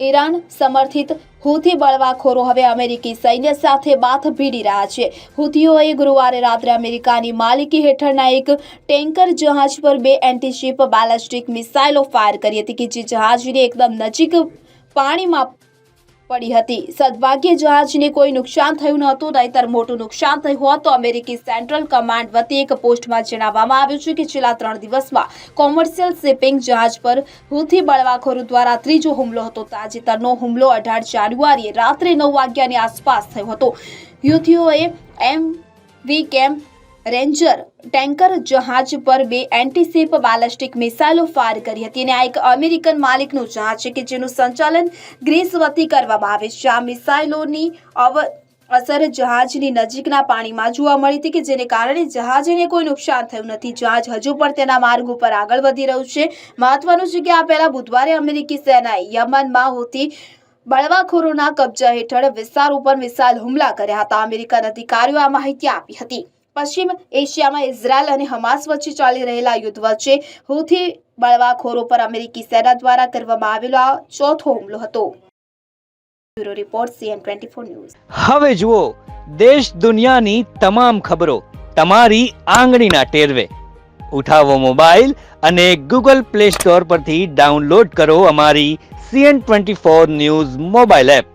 Iran સમર્થિત Houthi બળવાખોરો હવે અમેરિકી સૈન્ય સાથે બાથ ભીડી રહ્યા છે. હુથીઓએ ગુરુવારે રાત્રે અમેરિકાની માલિકી હેઠળના એક ટેન્કર જહાજ પર બે એન્ટીશિપ, બેલેસ્ટિક મિસાઇલો ફાયર કરી હતી કે જે જહાજની એકદમ નજીક પાણીમાં પડી હતી. સદભાગ્યે જહાજને કોઈ નુકસાન થયું નહોતું, નહીતર મોટું નુકસાન થયું હોત, તો અમેરિકી સેન્ટ્રલ કમાન્ડ વતી એક પોસ્ટમાં જણાવવામાં આવ્યું છે કે છેલ્લા ત્રણ દિવસમાં કોમર્શિયલ શિપિંગ જહાજ પર હુથી બળવાખોરો દ્વારા ત્રીજો હુમલો હતો. તાજેતરનો હુમલો અઢાર જાન્યુઆરીએ રાત્રે નવ વાગ્યાની આસપાસ થયો હતો. યુથીઓએ એમ વી કેમ રેન્જર ટેન્કર જહાજ પર બે એન્ટીશિપ બેલેસ્ટિક મિસાઇલો ફાયર કરી હતી અને આ એક અમેરિકન માલિકનું જહાજ છે કે જેનું સંચાલન ગ્રીસ વતી કરવામાં આવે છે. આ મિસાઇલોની અવ, અસર જહાજની નજીકના પાણીમાં જોવા મળી હતી કે જેને કારણે જહાજને કોઈ નુકસાન થયું નથી. જહાજ હજુ પણ તેના માર્ગ ઉપર આગળ વધી રહ્યું છે. મહત્વનું છે કે આ પહેલા બુધવારે અમેરિકી સેનાએ યમનમાં હોતી બળવાખોરોના કબજા હેઠળ વિસ્તાર ઉપર મિસાઇલ હુમલા કર્યા હતા. અમેરિકન અધિકારીઓ આ માહિતી આપી હતી. પશ્ચિમ એશિયામાં ઇઝરાયલ અને હમાસ વચ્ચે ચાલી રહેલા યુદ્ધ વચ્ચે હુથી બળવાખોરો પર અમેરિકી સેના દ્વારા કરવામાં આવેલો આ ચોથો હુમલો હતો. Bureau report, CN twenty four news. હવે જુઓ, દેશ દુનિયાની તમામ ખબરો તમારી આંગળીના ટેરવે. ઉઠાવો મોબાઈલ અને ગૂગલ પ્લે સ્ટોર પરથી ડાઉનલોડ કરો અમારી CN twenty four news mobile app.